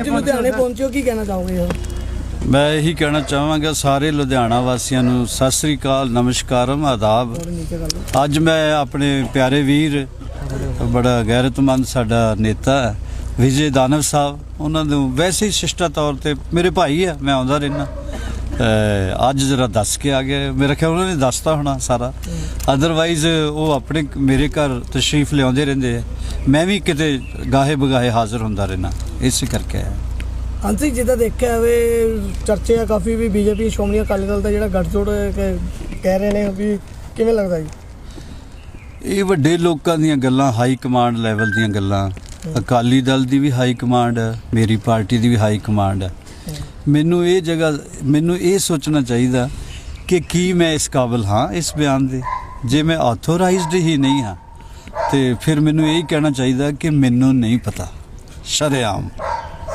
ਅੱਜ ਲੁਧਿਆਣੇ ਪਹੁੰਚਿਓ ਕੀ ਕਹਿਣਾ ਚਾਹੋਗੇ ਯਾਰ? ਮੈਂ ਇਹੀ ਕਹਿਣਾ ਚਾਹਾਂਗਾ ਸਾਰੇ ਲੁਧਿਆਣਾ ਵਾਸੀਆਂ ਨੂੰ ਸਤਿ ਸ੍ਰੀ ਅਕਾਲ ਨਮਸਕਾਰਮ ਆਦਾਬ। ਅੱਜ ਮੈਂ ਆਪਣੇ ਪਿਆਰੇ ਵੀਰ ਬੜਾ ਗੈਰਤਮੰਦ ਸਾਡਾ ਨੇਤਾ ਹੈ, ਵਿਜੇ ਦਾਨਵ ਸਾਹਿਬ। ਉਹਨਾਂ ਨੂੰ ਵੈਸੇ ਹੀ ਸ਼ਿਸ਼ਟਾ ਤੌਰ ਤੇ ਮੇਰੇ ਭਾਈ ਆ ਮੈਂ ਆਉਂਦਾ ਰਹਿਣਾ ਅੱਜ ਜਰਾ ਦੱਸ ਕੇ ਆ ਗਏ। ਮੇਰਾ ਖਿਆਲ ਉਹਨਾਂ ਨੇ ਦੱਸਤਾ ਹੋਣਾ ਸਾਰਾ। ਅਦਰਵਾਈਜ਼ ਉਹ ਆਪਣੇ ਮੇਰੇ ਘਰ ਤਸ਼ਰੀਫ ਲਿਆਉਂਦੇ ਰਹਿੰਦੇ ਆ। ਮੈਂ ਵੀ ਕਿਤੇ ਗਾਹੇ ਬਗਾਹੇ ਹਾਜ਼ਰ ਹੁੰਦਾ ਰਹਿਣਾ ਇਸੇ ਕਰਕੇ ਆਇਆ। ਅੰਤਿਕ ਜਿੱਦਾਂ ਦੇਖਿਆ ਜਾਵੇ ਚਰਚੇ ਆ ਕਾਫੀ ਵੀ ਬੀਜੇਪੀ ਸ਼੍ਰੋਮਣੀ ਅਕਾਲੀ ਦਲ ਦਾ ਜਿਹੜਾ ਗੱਠਜੋੜ ਕਹਿ ਰਹੇ ਨੇ ਵੀ ਕਿਵੇਂ ਲੱਗਦਾ ਜੀ? ਇਹ ਵੱਡੇ ਲੋਕਾਂ ਦੀਆਂ ਗੱਲਾਂ ਹਾਈ ਕਮਾਂਡ ਲੈਵਲ ਦੀਆਂ ਗੱਲਾਂ। ਅਕਾਲੀ ਦਲ ਦੀ ਵੀ ਹਾਈ ਕਮਾਂਡ ਹੈ ਮੇਰੀ ਪਾਰਟੀ ਦੀ ਵੀ ਹਾਈ ਕਮਾਂਡ ਹੈ। ਮੈਨੂੰ ਇਹ ਜਗ੍ਹਾ ਮੈਨੂੰ ਇਹ ਸੋਚਣਾ ਚਾਹੀਦਾ ਕਿ ਕੀ ਮੈਂ ਇਸ ਕਾਬਿਲ ਹਾਂ ਇਸ ਬਿਆਨ ਦੇ? ਜੇ ਮੈਂ ਆਥੋਰਾਈਜ਼ਡ ਹੀ ਨਹੀਂ ਹਾਂ ਤੇ ਫਿਰ ਮੈਨੂੰ ਇਹ ਕਹਿਣਾ ਚਾਹੀਦਾ ਕਿ ਮੈਨੂੰ ਨਹੀਂ ਪਤਾ। ਸ਼ਰੇਆਮ।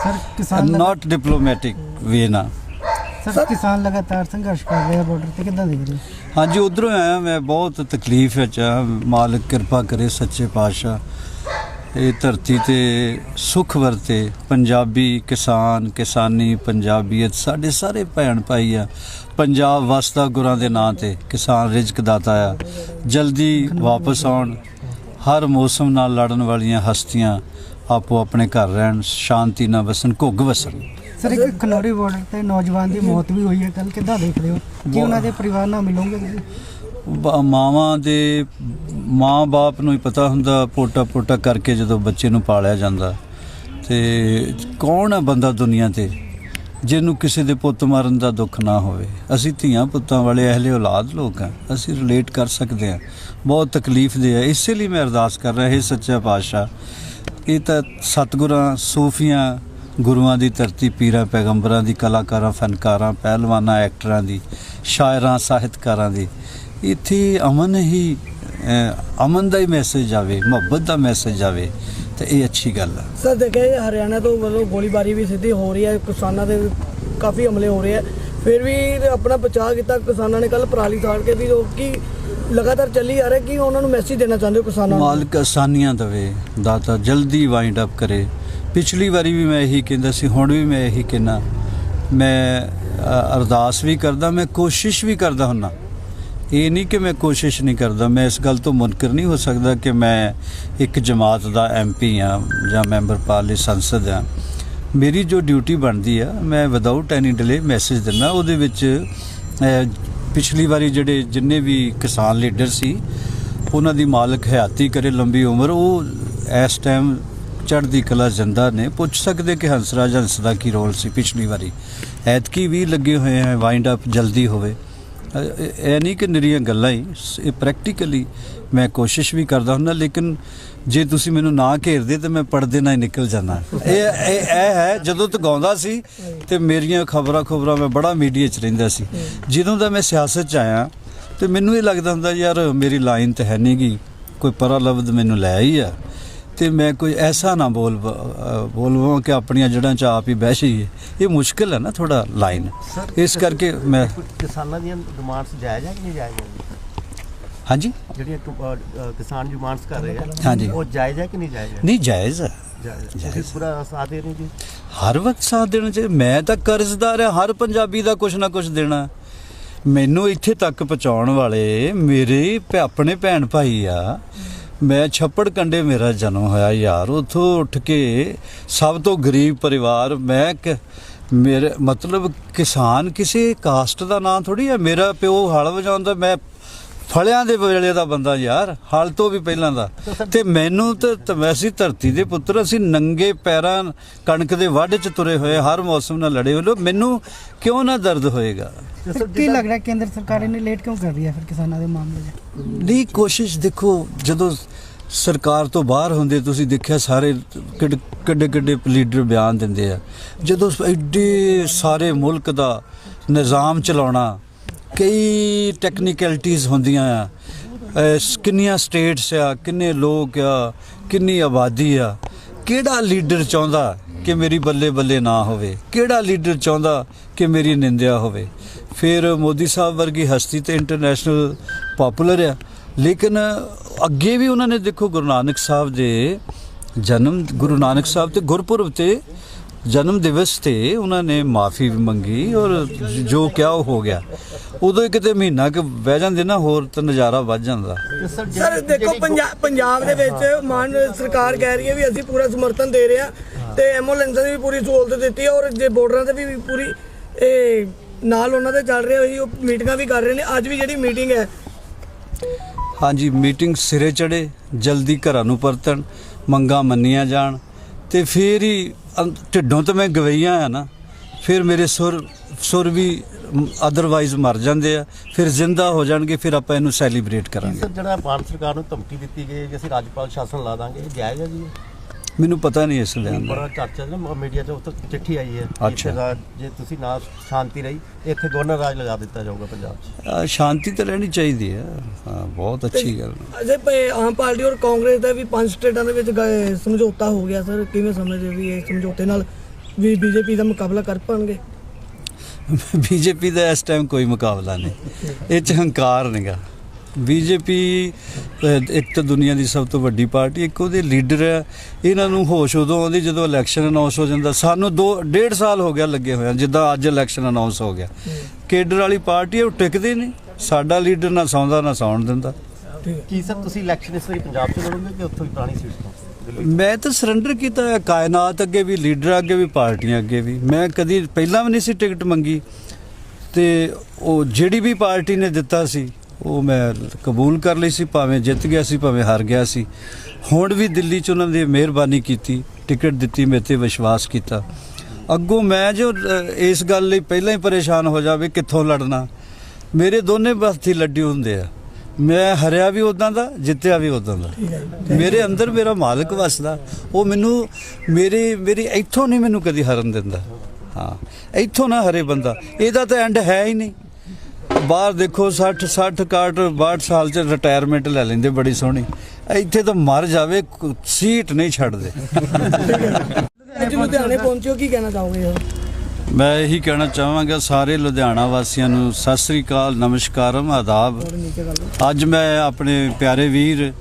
ਸਰ ਕਿਸਾਨ ਨਾਟ ਡਿਪਲੋਮੈਟਿਕ ਵੇ ਨਾ। ਸਰ ਕਿਸਾਨ ਲਗਾਤਾਰ ਸੰਘਰਸ਼ ਕਰ ਰਹੇ ਬਾਰਡਰ ਤੇ ਕਿੱਦਾਂ ਦੇਖ ਰਹੇ ਹਾਂਜੀ ਉਧਰੋਂ ਆਇਆ ਮੈਂ ਬਹੁਤ ਤਕਲੀਫ ਵਿੱਚ ਆ। ਮਾਲਕ ਕਿਰਪਾ ਕਰੇ ਸੱਚੇ ਪਾਤਸ਼ਾਹ। ਇਹ ਧਰਤੀ ਤੇ ਸੁਖ ਵਰਤੇ। ਪੰਜਾਬੀ ਕਿਸਾਨ ਕਿਸਾਨੀ ਪੰਜਾਬੀਅਤ ਸਾਡੇ ਸਾਰੇ ਭੈਣ ਭਾਈ ਆ। ਪੰਜਾਬ ਵਸਦਾ ਗੁਰਾਂ ਦੇ ਨਾਂ ਤੇ ਕਿਸਾਨ ਰਿਜ਼ਕ ਦਾਤਾ ਆ। ਜਲਦੀ ਵਾਪਸ ਆਉਣ। ਹਰ ਮੌਸਮ ਨਾਲ ਲੜਨ ਵਾਲੀਆਂ ਹਸਤੀਆਂ ਆਪੋ ਆਪਣੇ ਘਰ ਰਹਿਣ ਸ਼ਾਂਤੀ ਨਾਲ ਵਸਣ ਘੁੱਗ ਵਸਣ। ਸਰ ਇੱਕ ਖਨੌਰੀ ਬਾਰਡਰ ਤੇ ਨੌਜਵਾਨ ਦੀ ਮੌਤ ਵੀ ਹੋਈ ਹੈ। ਕੱਲ ਕਿੱਦਾਂ ਦੇਖ ਰਹੇ ਹੋ? ਕੀ ਉਹਨਾਂ ਦੇ ਪਰਿਵਾਰ ਨਾਲ ਮਿਲੋਗੇ? ਮਾਵਾਂ ਦੇ ਮਾਂ-ਬਾਪ ਨੂੰ ਹੀ ਪਤਾ ਹੁੰਦਾ ਪੋਟਾ ਪੋਟਾ ਕਰਕੇ ਜਦੋਂ ਬੱਚੇ ਨੂੰ ਪਾਲਿਆ ਜਾਂਦਾ। ਤੇ ਕੌਣ ਹੈ ਬੰਦਾ ਦੁਨੀਆ ਤੇ? ਜਿਹਨੂੰ ਕਿਸੇ ਦੇ ਪੁੱਤ ਮਾਰਨ ਦਾ ਦੁੱਖ ਨਾ ਹੋਵੇ। ਅਸੀਂ ਧੀਆਂ ਪੁੱਤਾਂ ਵਾਲੇ ਅਹਲੇ ਔਲਾਦ ਲੋਕ ਹਾਂ। ਅਸੀਂ ਰਿਲੇਟ ਕਰ ਸਕਦੇ ਹਾਂ। ਬਹੁਤ ਤਕਲੀਫ ਦੇ ਹੈ ਇਸੇ ਲਈ ਮੈਂ ਅਰਦਾਸ ਕਰ ਰਿਹਾ, ਹਾਂ ਸੱਚਾ ਪਾਤਸ਼ਾਹ, ਇਹ ਤਾਂ ਸਤਿਗੁਰਾਂ, ਸੂਫੀਆਂ, ਗੁਰੂਆਂ ਦੀ ਧਰਤੀ, ਪੀਰਾਂ, ਪੈਗੰਬਰਾਂ ਦੀ, ਕਲਾਕਾਰਾਂ, ਫਨਕਾਰਾਂ, ਪਹਿਲਵਾਨਾਂ, ਐਕਟਰਾਂ ਦੀ, ਸ਼ਾਇਰਾਂ, ਸਾਹਿਤਕਾਰਾਂ ਦੀ, ਇੱਥੇ ਅਮਨ ਹੀ ਅਮਨ ਦਾ ਹੀ ਮੈਸੇਜ ਆਵੇ, ਮੁਹੱਬਤ ਦਾ ਮੈਸੇਜ ਆਵੇ। ਤੇ ਇਹ ਅੱਛੀ ਗੱਲ ਹੈ ਸਰ ਦੇਖਿਆ ਜਾਏ ਹਰਿਆਣਾ ਤੋਂ ਵੱਲੋਂ ਗੋਲੀਬਾਰੀ ਵੀ ਸਿੱਧੀ ਹੋ ਰਹੀ ਹੈ ਕਿਸਾਨਾਂ ਦੇ ਕਾਫੀ ਹਮਲੇ ਹੋ ਰਹੇ ਆ। ਫਿਰ ਵੀ ਆਪਣਾ ਬਚਾਅ ਕੀਤਾ ਕਿਸਾਨਾਂ ਨੇ ਕੱਲ ਪਰਾਲੀ ਸਾੜ ਕੇ ਵੀ ਜੋ ਕਿ ਲਗਾਤਾਰ ਚੱਲੀ ਆ ਰਿਹਾ ਕਿ ਉਹਨਾਂ ਨੂੰ ਮੈਸੇਜ ਦੇਣਾ ਚਾਹੁੰਦੇ ਹੋ ਕਿਸਾਨਾਂ ਨੂੰ? ਮਾਲਕ ਆਸਾਨੀਆਂ ਦਵੇ ਦਾਤਾ ਜਲਦੀ ਵਾਈਂਡ ਅਪ ਕਰੇ। ਪਿਛਲੀ ਵਾਰੀ ਵੀ ਮੈਂ ਇਹੀ ਕਹਿੰਦਾ ਸੀ ਹੁਣ ਵੀ ਮੈਂ ਇਹੀ ਕਹਿਣਾ ਮੈਂ ਅਰਦਾਸ ਵੀ ਕਰਦਾ ਮੈਂ ਕੋਸ਼ਿਸ਼ ਵੀ ਕਰਦਾ ਹੁੰਨਾ। ਇਹ ਨਹੀਂ ਕਿ ਮੈਂ ਕੋਸ਼ਿਸ਼ ਨਹੀਂ ਕਰਦਾ, ਮੈਂ ਇਸ ਗੱਲ ਤੋਂ ਮੁਨਕਰ ਨਹੀਂ ਹੋ ਸਕਦਾ ਕਿ ਮੈਂ ਇੱਕ ਜਮਾਤ ਦਾ ਐਮਪੀ ਆ ਜਾਂ ਮੈਂਬਰ ਪਾਰਲੀ ਸੰਸਦ ਆ ਮੇਰੀ ਜੋ ਡਿਊਟੀ ਬਣਦੀ ਆ, ਮੈਂ ਵਿਦਆਊਟ ਐਨੀ ਡਿਲੇ ਮੈਸੇਜ ਦਿੰਦਾ। ਉਹਦੇ ਵਿੱਚ ਪਿਛਲੀ ਵਾਰੀ ਜਿਹੜੇ ਜਿੰਨੇ ਵੀ ਕਿਸਾਨ ਲੀਡਰ ਸੀ, ਉਹਨਾਂ ਦੀ ਮਾਲਕ ਹਯਾਤੀ ਕਰੇ ਲੰਬੀ ਉਮਰ, ਉਹ ਇਸ ਟਾਈਮ ਚੜ੍ਹਦੀ ਕਲਾ ਜ਼ਿੰਦਾ ਨੇ। ਪੁੱਛ ਸਕਦੇ ਕਿ ਹੰਸਰਾਜ ਹੰਸ ਦਾ ਕੀ ਰੋਲ ਸੀ ਪਿਛਲੀ ਵਾਰੀ? ਐਤਕੀ ਵੀ ਲੱਗੇ ਹੋਏ ਹੈ ਵਾਈਂਡ ਅਪ ਜਲਦੀ ਹੋਵੇ। ਇਹ ਨਹੀਂ ਕਿ ਨਿਰੀਆਂ ਗੱਲਾਂ ਹੀ, ਸ- ਇਹ ਪ੍ਰੈਕਟੀਕਲੀ ਮੈਂ ਕੋਸ਼ਿਸ਼ ਵੀ ਕਰਦਾ ਹੁੰਦਾ, ਲੇਕਿਨ ਜੇ ਤੁਸੀਂ ਮੈਨੂੰ ਨਾ ਘੇਰਦੇ ਤੇ ਮੈਂ ਪੜਦੇ ਨਾਲ ਹੀ ਨਿਕਲ ਜਾਣਾ ਇਹ ਇਹ ਇਹ ਹੈ, ਜਦੋਂ ਤੱਕ ਗਾਉਂਦਾ ਸੀ ਤੇ ਮੇਰੀਆਂ ਖਬਰਾਂ ਖਬਰਾਂ ਮੈਂ ਬੜਾ ਮੀਡੀਆ 'ਚ ਰਹਿੰਦਾ ਸੀ। ਜਦੋਂ ਦਾ ਮੈਂ ਸਿਆਸਤ 'ਚ ਆਇਆ, ਤੇ ਮੈਨੂੰ ਇਹ ਲੱਗਦਾ ਹੁੰਦਾ, ਯਾਰ ਮੇਰੀ ਲਾਈਨ ਤੇ ਹੈ ਨਹੀਂਗੀ ਕੋਈ ਪਰਾ ਲਫ਼ਜ਼ ਮੈਨੂੰ ਲੈ ਹੀ ਆ। ਤੇ ਮੈਂ ਕੋਈ ਐਸਾ ਨਾ ਬੋਲ ਬੋਲਵਾਂ ਕਿ ਆਪਣੀਆਂ ਜੜਾਂ 'ਚ ਆਪ ਹੀ ਬਹਿ ਜਾਈਏ। ਇਹ ਮੁਸ਼ਕਿਲ ਹੈ ਨਾ ਥੋੜਾ ਲਾਈਨ ਇਸ ਕਰਕੇ ਮੈਂ ਕਿਸਾਨਾਂ ਦੀਆਂ ਡਿਮਾਂਡਸ ਜਾਇਜ਼ ਹੈ ਕਿ ਨਹੀਂ ਜਾਇਜ਼ ਹੈ? ਹਾਂਜੀ? ਜਿਹੜੀਆਂ ਕਿਸਾਨ ਡਿਮਾਂਡਸ ਕਰ ਰਹੇ ਆ ਹਾਂਜੀ। ਉਹ ਜਾਇਜ਼ ਹੈ ਕਿ ਨਹੀਂ ਜਾਇਜ਼ ਹੈ? ਨਹੀਂ ਜਾਇਜ਼ ਹੈ। ਹੈ। ਤੁਸੀਂ ਪੂਰਾ ਸਾਥ ਦੇ ਰਹੇ ਜੀ? ਹਰ ਵਕਤ ਸਾਥ ਦੇਣਾ ਚਾਹੀਦਾ ਮੈਂ ਤਾਂ ਕਰਜ਼ਦਾਰ ਆ ਹਰ ਪੰਜਾਬੀ ਦਾ ਕੁਛ ਨਾ ਕੁਛ ਦੇਣਾ। ਮੈਨੂੰ ਇੱਥੇ ਤੱਕ ਪਹੁੰਚਾਉਣ ਵਾਲੇ ਮੇਰੇ ਆਪਣੇ ਭੈਣ ਭਾਈ ਆ। ਮੈਂ ਛੱਪੜ ਕੰਡੇ ਮੇਰਾ ਜਨਮ ਹੋਇਆ ਯਾਰ। ਉੱਥੋਂ ਉੱਠ ਕੇ ਸਭ ਤੋਂ ਗਰੀਬ ਪਰਿਵਾਰ, ਮੈਂ ਕਿ ਮੇਰੇ ਮਤਲਬ ਕਿਸਾਨ, ਕਿਸੇ ਕਾਸਟ ਦਾ ਨਾਂ ਥੋੜੀ ਹੈ। ਮੇਰਾ ਪਿਓ ਹਲ ਵਜਾਉਂਦਾ, ਮੈਂ ਫਲਿਆਂ ਦੇ ਵੇਲੇ ਦਾ ਬੰਦਾ ਯਾਰ ਹਲ ਤੋਂ ਵੀ ਪਹਿਲਾਂ ਦਾ। ਤੇ ਮੈਨੂੰ ਤੇ ਵੈਸੀ ਧਰਤੀ ਦੇ ਪੁੱਤਰ ਅਸੀਂ ਨੰਗੇ ਪੈਰਾਂ ਕਣਕ ਦੇ ਵੱਢ ਚ ਤੁਰੇ ਹੋਏ ਹਰ ਮੌਸਮ ਨਾਲ ਲੜੇ ਹੋਏ ਮੈਨੂੰ ਕਿਉਂ ਨਾ ਦਰਦ ਹੋਏਗਾ? ਕੀ ਲੱਗ ਰਿਹਾ ਕੇਂਦਰ ਸਰਕਾਰ ਇਹਨੇ ਲੇਟ ਕਿਉਂ ਕਰ ਰਹੀ ਹੈ ਫਿਰ ਕਿਸਾਨਾਂ ਦੇ ਮਾਮਲੇ 'ਚ ਨਹੀਂ ਕੋਸ਼ਿਸ਼ ਦੇਖੋ ਜਦੋਂ ਸਰਕਾਰ ਤੋਂ ਬਾਹਰ ਹੁੰਦੇ ਤੁਸੀਂ ਦੇਖਿਆ ਸਾਰੇ ਕਿੱਡ- ਕਿੱਡੇ ਕਿੱਡੇ ਲੀਡਰ ਬਿਆਨ ਦਿੰਦੇ ਆ। ਜਦੋਂ ਐਡੇ ਸਾਰੇ ਮੁਲਕ ਦਾ ਨਿਜ਼ਾਮ ਚਲਾਉਣਾ ਕਈ ਟੈਕਨੀਕੈਲਿਟੀਆਂ ਹੁੰਦੀਆਂ ਆ। ਅਹ, ਕਿੰਨੀਆਂ ਸਟੇਟਸ ਆ, ਕਿੰਨੇ ਲੋਕ ਆ, ਕਿੰਨੀ ਆਬਾਦੀ ਆ। ਕਿਹੜਾ ਲੀਡਰ ਚਾਹੁੰਦਾ ਕਿ ਮੇਰੀ ਬੱਲੇ ਬੱਲੇ ਨਾ ਹੋਵੇ? ਕਿਹੜਾ ਲੀਡਰ ਚਾਹੁੰਦਾ ਕਿ ਮੇਰੀ ਨਿੰਦਿਆ ਹੋਵੇ? ਫਿਰ ਮੋਦੀ ਸਾਹਿਬ ਵਰਗੀ ਹਸਤੀ ਤੇ ਇੰਟਰਨੈਸ਼ਨਲ ਪਪੂਲਰ ਆ। ਲੇਕਿਨ ਅੱਗੇ ਵੀ ਉਹਨਾਂ ਨੇ ਦੇਖੋ ਗੁਰੂ ਨਾਨਕ ਸਾਹਿਬ ਦੇ ਜਨਮ, ਗੁਰੂ ਨਾਨਕ ਸਾਹਿਬ ਤੇ ਗੁਰਪੁਰਬ ਤੇ ਜਨਮ ਦਿਵਸ ਤੇ ਉਹਨਾਂ ਨੇ ਮਾਫੀ ਵੀ ਮੰਗੀ ਔਰ ਜ- ਕਿਹਾ ਉਹ ਹੋ ਗਿਆ। ਉਦੋਂ ਹੀ ਕਿਤੇ ਮਹੀਨਾ ਕਿ ਬਹਿ ਜਾਂਦੇ ਨਾ ਹੋਰ ਤਾਂ ਨਜ਼ਾਰਾ ਵੱਜ ਜਾਂਦਾ। ਸਰ ਦੇਖੋ ਪੰਜਾਬ ਪੰਜਾਬ ਦੇ ਵਿੱਚ ਮਾਨ ਸਰਕਾਰ ਕਹਿ ਰਹੀ ਹੈ ਵੀ ਅਸੀਂ ਪੂਰਾ ਸਮਰਥਨ ਦੇ ਰਹੇ ਹਾਂ ਤੇ ਐਂਬੂਲੈਂਸਾਂ ਦੀ ਵੀ ਪੂਰੀ ਸਹੂਲਤ ਦਿੱਤੀ ਔਰ ਜੇ ਬਾਰਡਰਾਂ ਤੇ ਵੀ ਪੂਰੀ ਇਹ ਨਾਲ ਉਹਨਾਂ ਦੇ ਚੱਲ ਰਿਹਾ ਹੋਈ ਉਹ ਮੀਟਿੰਗਾਂ ਵੀ ਕਰ ਰਹੇ ਨੇ। ਅੱਜ ਵੀ ਜਿਹੜੀ ਮੀਟਿੰਗ ਹੈ। ਹਾਂਜੀ ਮੀਟਿੰਗ ਸਿਰੇ ਚੜੇ ਜਲਦੀ ਘਰਾਂ ਨੂੰ ਪਰਤਣ ਮੰਗਾਂ ਮੰਨੀਆਂ ਜਾਣ ਤੇ ਫੇਰ ਹੀ ਢਿੱਡੋਂ ਤਾਂ ਮੈਂ ਗਵਈਆਂ ਆ ਨਾ, ਫਿਰ ਮੇਰੇ ਸੁਰ ਸੁਰ ਵੀ ਅਦਰਵਾਈਜ਼ ਮਰ ਜਾਂਦੇ ਆ, ਫਿਰ ਜ਼ਿੰਦਾ ਹੋ ਜਾਣਗੇ, ਫਿਰ ਆਪਾਂ ਇਹਨੂੰ ਸੈਲੀਬ੍ਰੇਟ ਕਰਾਂਗੇ। ਸਰ ਜਿਹੜਾ ਭਾਰਤ ਸਰਕਾਰ ਨੂੰ ਧਮਕੀ ਦਿੱਤੀ ਗਈ ਹੈ ਕਿ ਅਸੀਂ ਰਾਜਪਾਲ ਸ਼ਾਸਨ ਲਾ ਦਾਂਗੇ, ਇਹ ਜਾਇਜ਼ ਹੈ ਜੀ? ਮੈਨੂੰ ਪਤਾ ਨਹੀਂ ਇਸ ਬਿਆਨ ਦਾ। ਬੜਾ ਚਰਚਾ ਨਾ ਮੀਡੀਆ 'ਚ ਉੱਥੇ ਚਿੱਠੀ ਆਈ ਹੈ ਕਿ ਅੱਛਾ। ਇੱਥੇ ਦਾ ਜੇ ਤੁਸੀਂ ਨਾ ਸ਼ਾਂਤੀ ਰਹੀ ਇੱਥੇ ਗਵਰਨਰ ਰਾਜ ਲਗਾ ਦਿੱਤਾ ਜਾਊਗਾ ਪੰਜਾਬ 'ਚ। ਸ਼ਾਂਤੀ ਤਾਂ ਰਹਿਣੀ ਚਾਹੀਦੀ ਹੈ। ਹਾਂ ਬਹੁਤ ਅੱਛੀ ਗੱਲ। ਅਜੇ ਪ- ਆਮ ਪਾਰਟੀ ਔਰ ਕਾਂਗਰਸ ਦਾ ਵੀ ਪੰਜ ਸਟੇਟਾਂ ਦੇ ਵਿੱਚ ਗਏ- ਸਮਝੌਤਾ ਹੋ ਗਿਆ ਸਰ। ਕਿਵੇਂ ਸਮਝਦੇ ਹੋ ਵੀ ਇਹ ਸਮਝੌਤੇ ਨਾਲ ਵੀ ਬੀਜੇਪੀ ਦਾ ਮੁਕਾਬਲਾ ਕਰ ਪਾਣਗੇ? ਬੀਜੇਪੀ ਦਾ ਇਸ ਟਾਈਮ ਕੋਈ ਮੁਕਾਬਲਾ ਨਹੀਂ। ਇਹ ਚ ਹੰਕਾਰ ਨਹੀਂਗਾ ਬੀਜੇਪੀ ਇੱਕ ਤਾਂ ਦੁਨੀਆ ਦੀ ਸਭ ਤੋਂ ਵੱਡੀ ਪਾਰਟੀ ਇੱਕ ਉਹਦੇ ਲੀਡਰ ਹੈ। ਇਹਨਾਂ ਨੂੰ ਹੋਸ਼ ਉਦੋਂ ਆਉਂਦੀ ਜਦੋਂ ਇਲੈਕਸ਼ਨ ਅਨਾਉਂਸ ਹੋ ਜਾਂਦਾ। ਸਾਨੂੰ ਦੋ ਡੇਢ ਸਾਲ ਹੋ ਗਿਆ ਲੱਗੇ ਹੋਇਆ ਜਿੱਦਾਂ ਅੱਜ ਇਲੈਕਸ਼ਨ ਅਨਾਉਂਸ ਹੋ ਗਿਆ। ਕੇਡਰ ਵਾਲੀ ਪਾਰਟੀ ਹੈ, ਉਹ ਟਿਕਦੀ ਨਹੀਂ। ਸਾਡਾ ਲੀਡਰ ਨਾ ਸੌਂਦਾ ਨਾ ਸੌਣ ਦਿੰਦਾ। ਠੀਕ ਹੈ। ਕੀ ਸਰ ਤੁਸੀਂ ਇਲੈਕਸ਼ਨ ਇਸ ਵਾਰੀ ਪੰਜਾਬ 'ਚ ਲੜੋਗੇ ਕਿ ਉੱਥੋਂ ਹੀ ਪੁਰਾਣੀ ਸੀਟ ਤੋਂ? ਮੈਂ ਤਾਂ ਸਰੈਂਡਰ ਕੀਤਾ ਹੈ ਕਾਇਨਾਤ ਅੱਗੇ ਵੀ ਲੀਡਰ ਅੱਗੇ ਵੀ ਪਾਰਟੀਆਂ ਅੱਗੇ ਵੀ। ਮੈਂ ਕਦੀ ਪਹਿਲਾਂ ਵੀ ਨਹੀਂ ਸੀ ਟਿਕਟ ਮੰਗੀ। ਤੇ ਉਹ ਜਿਹੜੀ ਵੀ ਪਾਰਟੀ ਨੇ ਦਿੱਤਾ ਸੀ ਉਹ ਮੈਂ ਕਬੂਲ ਕਰ ਲਈ ਸੀ ਭਾਵੇਂ ਜਿੱਤ ਗਿਆ ਸੀ ਭਾਵੇਂ ਹਾਰ ਗਿਆ ਸੀ। ਹੁਣ ਵੀ ਦਿੱਲੀ 'ਚ ਉਹਨਾਂ ਦੀ ਮਿਹਰਬਾਨੀ ਕੀਤੀ ਟਿਕਟ ਦਿੱਤੀ ਮੇਰੇ ਤੇ ਵਿਸ਼ਵਾਸ ਕੀਤਾ। ਅੱਗੋਂ ਮੈਂ ਜੋ ਇਸ ਗੱਲ ਲਈ ਪਹਿਲਾਂ ਹੀ ਪਰੇਸ਼ਾਨ ਹੋ ਜਾਵੇ ਕਿੱਥੋਂ ਲੜਨਾ। ਮੇਰੇ ਦੋਨੇ ਬਸਤੀ ਲੱਡੀ ਹੁੰਦੇ ਆ। ਮੈਂ ਹਰਿਆ ਵੀ ਉਦਾਂ ਦਾ ਜਿੱਤਿਆ ਵੀ ਉਦਾਂ ਦਾ। ਮੇਰੇ ਅੰਦਰ ਮੇਰਾ ਮਾਲਕ ਵਸਦਾ। ਉਹ ਮੈਨੂੰ ਮੇਰੀ ਮੇਰੀ ਇੱਥੋਂ ਨਹੀਂ ਮੈਨੂੰ ਕਦੀ ਹਰਨ ਦਿੰਦਾ। ਹਾਂ ਇੱਥੋਂ ਨਾ ਹਰੇ ਬੰਦਾ। ਇਹਦਾ ਤਾਂ ਐਂਡ ਹੈ ਹੀ ਨਹੀਂ। ਬਾਹਰ ਦੇਖੋ 60 60 ਕਾਟ 62 ਸਾਲ ਚ ਰਿਟਾਇਰਮੈਂਟ ਲੈ ਲੈਂਦੇ ਬੜੀ ਸੋਹਣੀ। ਇੱਥੇ ਤਾਂ ਮਰ ਜਾਵੇ ਸੀਟ ਨਹੀਂ ਛੱਡਦੇ। ਅੱਜ ਲੁਧਿਆਣੇ ਪਹੁੰਚਿਓ ਕੀ ਕਹਿਣਾ ਚਾਹੋਗੇ? ਸਰ ਮੈਂ ਇਹੀ ਕਹਿਣਾ ਚਾਹਾਂਗਾ ਸਾਰੇ ਲੁਧਿਆਣਾ ਵਾਸੀਆਂ ਨੂੰ ਸਤਿ ਸ੍ਰੀ ਅਕਾਲ ਨਮਸਕਾਰਮ ਆਦਾਬ। ਅੱਜ ਮੈਂ ਆਪਣੇ ਪਿਆਰੇ ਵੀਰ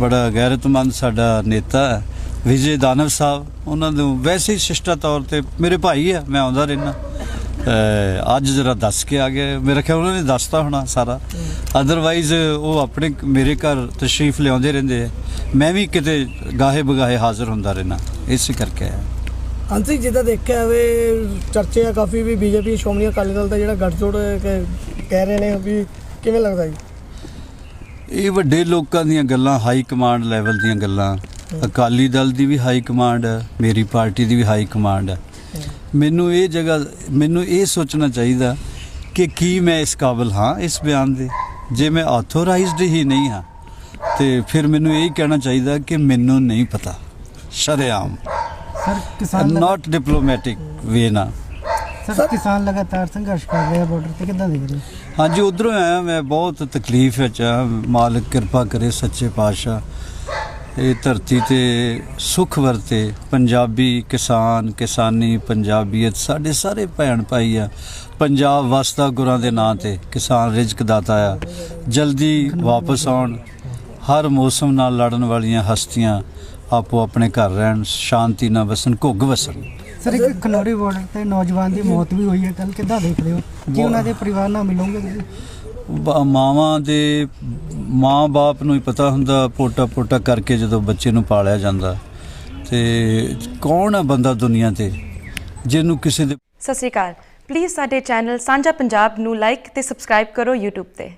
ਬੜਾ ਗੈਰਤਮੰਦ ਸਾਡਾ ਨੇਤਾ ਵਿਜੇ ਦਾਨਵ ਸਾਹਿਬ ਉਹਨਾਂ ਨੂੰ ਵੈਸੇ ਹੀ ਸ਼ਿਸ਼ਟਾ ਤੌਰ ਤੇ ਮੇਰੇ ਭਾਈ ਆ ਮੈਂ ਆਉਂਦਾ ਰਹਿਣਾ ਅੱਜ ਜਰਾ ਦੱਸ ਕੇ ਆ ਗਏ। ਮੇਰਾ ਖਿਆਲ ਉਹਨਾਂ ਨੇ ਦੱਸਤਾ ਹੋਣਾ ਸਾਰਾ। ਅਦਰਵਾਈਜ਼ ਉਹ ਆਪਣੇ ਮੇਰੇ ਘਰ ਤਸ਼ਰੀਫ ਲਿਆਉਂਦੇ ਰਹਿੰਦੇ ਆ। ਮੈਂ ਵੀ ਕਿਤੇ ਗਾਹੇ ਬਗਾਹੇ ਹਾਜ਼ਰ ਹੁੰਦਾ ਰਹਿਣਾ ਇਸੇ ਕਰਕੇ ਆਇਆ ਹਾਂਜੀ ਜਿੱਦਾਂ ਦੇਖਿਆ ਜਾਵੇ ਚਰਚੇ ਆ ਕਾਫੀ ਵੀ ਬੀਜੇਪੀ ਸ਼੍ਰੋਮਣੀ ਅਕਾਲੀ ਦਲ ਦਾ ਜਿਹੜਾ ਗੱਠਜੋੜ ਕਹਿ ਰਹੇ ਨੇ ਵੀ ਕਿਵੇਂ ਲੱਗਦਾ ਜੀ? ਇਹ ਵੱਡੇ ਲੋਕਾਂ ਦੀਆਂ ਗੱਲਾਂ ਹਾਈ ਕਮਾਂਡ ਲੈਵਲ ਦੀਆਂ ਗੱਲਾਂ। ਅਕਾਲੀ ਦਲ ਦੀ ਵੀ ਹਾਈ ਕਮਾਂਡ ਹੈ ਮੇਰੀ ਪਾਰਟੀ ਦੀ ਵੀ ਹਾਈ ਕਮਾਂਡ ਹੈ। ਮੈਨੂੰ ਇਹ ਜਗ੍ਹਾ ਮੈਨੂੰ ਇਹ ਸੋਚਣਾ ਚਾਹੀਦਾ ਕਿ ਕੀ ਮੈਂ ਇਸ ਕਾਬਿਲ ਹਾਂ ਇਸ ਬਿਆਨ ਦੇ? ਜੇ ਮੈਂ ਆਥੋਰਾਈਜ਼ਡ ਹੀ ਨਹੀਂ ਹਾਂ ਤੇ ਫਿਰ ਮੈਨੂੰ ਇਹ ਕਹਿਣਾ ਚਾਹੀਦਾ ਕਿ ਮੈਨੂੰ ਨਹੀਂ ਪਤਾ। ਸ਼ਰੇਆਮ। ਸਰ ਕਿਸਾਨ ਨਾਟ ਡਿਪਲੋਮੈਟਿਕ ਵੇ ਨਾ। ਸਰ ਕਿਸਾਨ ਲਗਾਤਾਰ ਸੰਘਰਸ਼ ਕਰ ਰਹੇ ਬਾਰਡਰ ਤੇ ਕਿੱਦਾਂ ਦੇਖਦੇ ਹਾਂਜੀ ਉਧਰੋਂ ਆਇਆ ਮੈਂ ਬਹੁਤ ਤਕਲੀਫ ਵਿੱਚ ਆ। ਮਾਲਕ ਕਿਰਪਾ ਕਰੇ ਸੱਚੇ ਪਾਤਸ਼ਾਹ। ਇਹ ਧਰਤੀ ਤੇ ਸੁਖ ਵਰਤੇ ਪੰਜਾਬੀ ਕਿਸਾਨ ਕਿਸਾਨੀ ਪੰਜਾਬੀਅਤ ਸਾਡੇ ਸਾਰੇ ਭੈਣ ਭਾਈ ਆ। ਪੰਜਾਬ ਵਸਦਾ ਗੁਰਾਂ ਦੇ ਨਾਂ ਤੇ ਕਿਸਾਨ ਰਿਜ਼ਕ ਦਾਤਾ ਆ। ਜਲਦੀ ਵਾਪਸ ਆਉਣ ਹਰ ਮੌਸਮ ਨਾਲ ਲੜਨ ਵਾਲੀਆਂ ਹਸਤੀਆਂ ਆਪੋ ਆਪਣੇ ਘਰ ਰਹਿਣ ਸ਼ਾਂਤੀ ਨਾਲ ਵਸਣ ਘੁੱਗ ਵਸਣ। ਸਰ ਇੱਕ ਖਨੌਰੀ ਬਾਰਡਰ ਤੇ ਨੌਜਵਾਨ ਦੀ ਮੌਤ ਵੀ ਹੋਈ ਹੈ। ਕੱਲ ਕਿੱਦਾਂ ਦੇਖਦੇ ਹੋ? ਕੀ ਉਹਨਾਂ ਦੇ ਪਰਿਵਾਰ ਨਾਲ ਮਿਲੋਗੇ? ਮਾਵਾਂ ਦੇ ਮਾਂ-ਬਾਪ ਨੂੰ ਹੀ ਪਤਾ ਹੁੰਦਾ, ਪੋਟਾ ਪੋਟਾ ਕਰਕੇ ਜਦੋਂ ਬੱਚੇ ਨੂੰ ਪਾਲਿਆ ਜਾਂਦਾ। ਤੇ ਕੌਣ ਆ ਬੰਦਾ ਦੁਨੀਆ ਤੇ, ਜਿਹਨੂੰ ਕਿਸੇ ਦੇ ਸਤਿ ਸ਼੍ਰੀ ਅਕਾਲ। ਪਲੀਜ਼ ਸਾਡੇ ਚੈਨਲ ਸਾਂਝਾ ਪੰਜਾਬ ਨੂੰ ਲਾਈਕ ਤੇ ਸਬਸਕ੍ਰਾਈਬ ਕਰੋ YouTube ਤੇ।